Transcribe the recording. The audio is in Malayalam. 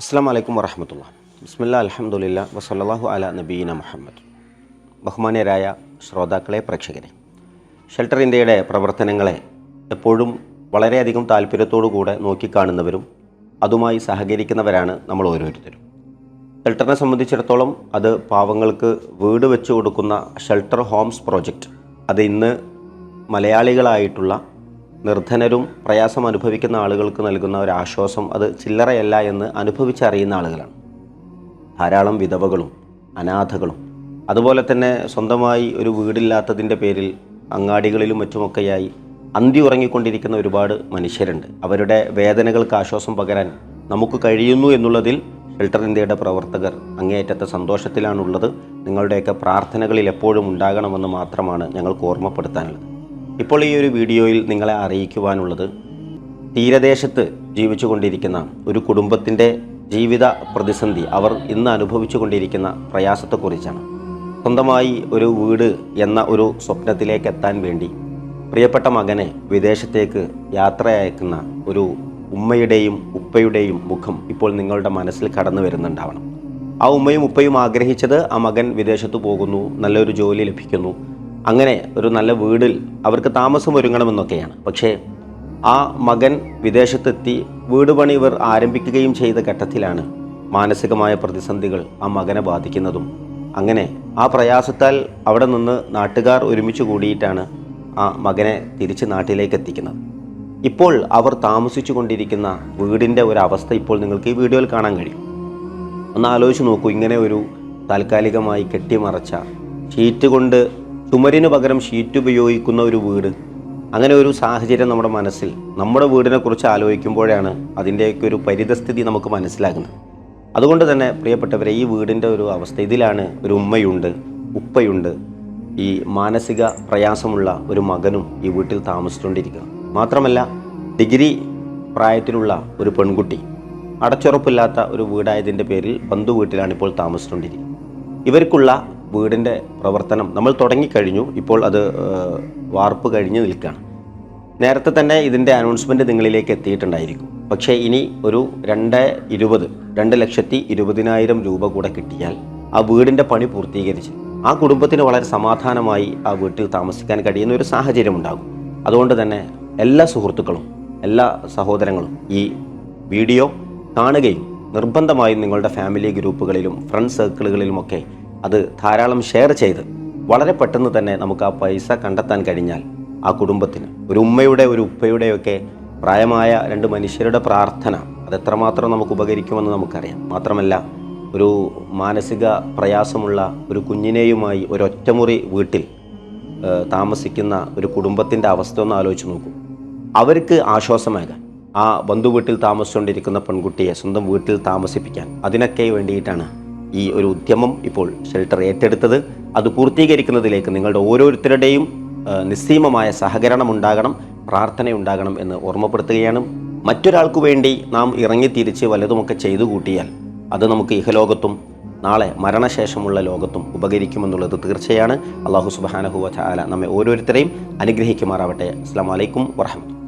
അസ്സാം വലൈക്കും വറഹമത്തുള്ള. ബിസ്മില്ല അലഹമുല്ല വസല്ലാഹു അല നബീന മുഹമ്മദ്. ബഹുമാന്യരായ ശ്രോതാക്കളെ പ്രേക്ഷകരെ ഷെൽട്ടർ ഇന്ത്യയുടെ പ്രവർത്തനങ്ങളെ എപ്പോഴും വളരെയധികം താല്പര്യത്തോടു കൂടെ നോക്കിക്കാണുന്നവരും അതുമായി സഹകരിക്കുന്നവരാണ് നമ്മൾ ഓരോരുത്തരും. ഷെൽട്ടറിനെ സംബന്ധിച്ചിടത്തോളം അത് പാവങ്ങൾക്ക് വീട് വെച്ച് കൊടുക്കുന്ന ഷെൽട്ടർ ഹോംസ് പ്രോജക്റ്റ് അത് ഇന്ന് മലയാളികളായിട്ടുള്ള നിർധനരും പ്രയാസം അനുഭവിക്കുന്ന ആളുകൾക്ക് നൽകുന്ന ഒരു ആശ്വാസം അത് ചില്ലറയല്ല എന്ന് അനുഭവിച്ചറിയുന്ന ആളുകളാണ്. ധാരാളം വിധവകളും അനാഥകളും അതുപോലെ തന്നെ സ്വന്തമായി ഒരു വീടില്ലാത്തതിന്റെ പേരിൽ അങ്ങാടികളിലും മറ്റുമൊക്കെയായി അന്തി ഉറങ്ങിക്കൊണ്ടിരിക്കുന്ന ഒരുപാട് മനുഷ്യരുണ്ട്. അവരുടെ വേദനകൾക്ക് ആശ്വാസം പകരാൻ നമുക്ക് കഴിയുന്നു എന്നുള്ളതിൽ ഷെൽട്ടർ ഇന്ത്യയുടെ പ്രവർത്തകർ അങ്ങേയറ്റത്തെ സന്തോഷത്തിലാണുള്ളത്. നിങ്ങളുടെയൊക്കെ പ്രാർത്ഥനകളിൽ എപ്പോഴും ഉണ്ടാകണമെന്ന് മാത്രമാണ് ഞങ്ങൾക്ക് ഓർമ്മപ്പെടുത്താനുള്ളത്. ഇപ്പോൾ ഈ ഒരു വീഡിയോയിൽ നിങ്ങളെ അറിയിക്കുവാനുള്ളത് തീരദേശത്ത് ജീവിച്ചു കൊണ്ടിരിക്കുന്ന ഒരു കുടുംബത്തിന്റെ ജീവിത പ്രതിസന്ധി അവർ ഇന്ന് അനുഭവിച്ചു കൊണ്ടിരിക്കുന്ന പ്രയാസത്തെക്കുറിച്ചാണ്. സ്വന്തമായി ഒരു വീട് എന്ന ഒരു സ്വപ്നത്തിലേക്ക് എത്താൻ വേണ്ടി പ്രിയപ്പെട്ട മകനെ വിദേശത്തേക്ക് യാത്ര അയക്കുന്ന ഒരു ഉമ്മയുടെയും ഉപ്പയുടെയും മുഖം ഇപ്പോൾ നിങ്ങളുടെ മനസ്സിൽ കടന്നു വരുന്നുണ്ടാവണം. ആ ഉമ്മയും ഉപ്പയും ആഗ്രഹിച്ചത് ആ മകൻ വിദേശത്ത് പോകുന്നു നല്ലൊരു ജോലി ലഭിക്കുന്നു അങ്ങനെ ഒരു നല്ല വീടിൽ അവർക്ക് താമസം ഒരുങ്ങണമെന്നൊക്കെയാണ്. പക്ഷേ ആ മകൻ വിദേശത്തെത്തി വീട് പണി ഇവർ ആരംഭിക്കുകയും ചെയ്ത ഘട്ടത്തിലാണ് മാനസികമായ പ്രതിസന്ധികൾ ആ മകനെ ബാധിക്കുന്നതും. അങ്ങനെ ആ പ്രയാസത്താൽ അവിടെ നിന്ന് നാട്ടുകാർ ഒരുമിച്ച് കൂടിയിട്ടാണ് ആ മകനെ തിരിച്ച് നാട്ടിലേക്ക് എത്തിക്കുന്നത്. ഇപ്പോൾ അവർ താമസിച്ചു കൊണ്ടിരിക്കുന്ന വീടിന്റെ ഒരവസ്ഥ ഇപ്പോൾ നിങ്ങൾക്ക് ഈ വീഡിയോയിൽ കാണാൻ കഴിയും. ഒന്ന് ആലോചിച്ച് നോക്കൂ ഇങ്ങനെ ഒരു താൽക്കാലികമായി കെട്ടിമറച്ച ഷീറ്റ് കൊണ്ട് ചുമരിന് പകരം ഷീറ്റ് ഉപയോഗിക്കുന്ന ഒരു വീട്. അങ്ങനെ ഒരു സാഹചര്യം നമ്മുടെ മനസ്സിൽ നമ്മുടെ വീടിനെക്കുറിച്ച് ആലോചിക്കുമ്പോഴാണ് അതിന്റെയൊക്കെ ഒരു പരിതസ്ഥിതി നമുക്ക് മനസ്സിലാകുന്നത്. അതുകൊണ്ട് തന്നെ പ്രിയപ്പെട്ടവരെ ഈ വീടിന്റെ ഒരു അവസ്ഥ ഇതിലാണ് ഒരു ഉമ്മയുണ്ട് ഉപ്പയുണ്ട് ഈ മാനസിക പ്രയാസമുള്ള ഒരു മകനും ഈ വീട്ടിൽ താമസിച്ചുകൊണ്ടിരിക്കുക മാത്രമല്ല ഡിഗ്രി പ്രായത്തിലുള്ള ഒരു പെൺകുട്ടി അടച്ചുറപ്പില്ലാത്ത ഒരു വീടായതിന്റെ പേരിൽ ബന്ധു വീട്ടിലാണ് ഇപ്പോൾ താമസിച്ചുകൊണ്ടിരിക്കുന്നത്. ഇവർക്കുള്ള വീടിന്റെ പ്രവർത്തനം നമ്മൾ തുടങ്ങിക്കഴിഞ്ഞു. ഇപ്പോൾ അത് വാർപ്പ് കഴിഞ്ഞ് നിൽക്കുകയാണ്. നേരത്തെ തന്നെ ഇതിന്റെ അനൗൺസ്മെന്റ് നിങ്ങളിലേക്ക് എത്തിയിട്ടുണ്ടായിരിക്കും. പക്ഷേ ഇനി ഒരു രണ്ട് ഇരുപത് രണ്ട് ലക്ഷത്തി ഇരുപതിനായിരം രൂപ കൂടെ കിട്ടിയാൽ ആ വീടിന്റെ പണി പൂർത്തീകരിച്ച് ആ കുടുംബത്തിന് വളരെ സമാധാനമായി ആ വീട്ടിൽ താമസിക്കാൻ കഴിയുന്ന ഒരു സാഹചര്യം ഉണ്ടാകും. അതുകൊണ്ട് തന്നെ എല്ലാ സുഹൃത്തുക്കളും എല്ലാ സഹോദരങ്ങളും ഈ വീഡിയോ കാണുകയും നിർബന്ധമായും നിങ്ങളുടെ ഫാമിലി ഗ്രൂപ്പുകളിലും ഫ്രണ്ട് സർക്കിളുകളിലുമൊക്കെ അത് ധാരാളം ഷെയർ ചെയ്ത് വളരെ പെട്ടെന്ന് തന്നെ നമുക്ക് ആ പൈസ കണ്ടെത്താൻ കഴിഞ്ഞാൽ ആ കുടുംബത്തിന് ഒരു ഉമ്മയുടെ ഒരു ഉപ്പയുടെയൊക്കെ പ്രായമായ രണ്ട് മനുഷ്യരുടെ പ്രാർത്ഥന അതെത്രമാത്രം നമുക്ക് ഉപകരിക്കുമെന്ന് നമുക്കറിയാം. മാത്രമല്ല ഒരു മാനസിക പ്രയാസമുള്ള ഒരു കുഞ്ഞിനെയുമായി ഒരൊറ്റമുറി വീട്ടിൽ താമസിക്കുന്ന ഒരു കുടുംബത്തിന്റെ അവസ്ഥ ഒന്ന് ആലോചിച്ച് നോക്കൂ. അവർക്ക് ആശ്വാസമാകാൻ ആ ബന്ധു വീട്ടിൽ താമസിച്ചുകൊണ്ടിരിക്കുന്ന പെൺകുട്ടിയെ സ്വന്തം വീട്ടിൽ താമസിപ്പിക്കാൻ അതിനൊക്കെ വേണ്ടിയിട്ടാണ് ഈ ഒരു ഉദ്യമം ഇപ്പോൾ ഷെൽട്ടർ ഏറ്റെടുത്തത്. അത് പൂർത്തീകരിക്കുന്നതിലേക്ക് നിങ്ങളുടെ ഓരോരുത്തരുടെയും നിസ്സീമമായ സഹകരണം ഉണ്ടാകണം പ്രാർത്ഥനയുണ്ടാകണം എന്ന് ഓർമ്മപ്പെടുത്തുകയാണ്. മറ്റൊരാൾക്ക് വേണ്ടി നാം ഇറങ്ങിത്തിരിച്ച് വല്ലതുമൊക്കെ ചെയ്തു കൂട്ടിയാൽ അത് നമുക്ക് ഇഹലോകത്തും നാളെ മരണശേഷമുള്ള ലോകത്തും ഉപകരിക്കുമെന്നുള്ളത് തീർച്ചയാണ്. അള്ളാഹു സുബാനഹുവ ചാല നമ്മെ ഓരോരുത്തരെയും അനുഗ്രഹിക്കുമാറാവട്ടെ. അസ്സാം വലൈക്കും വറഹമത്തുള്ള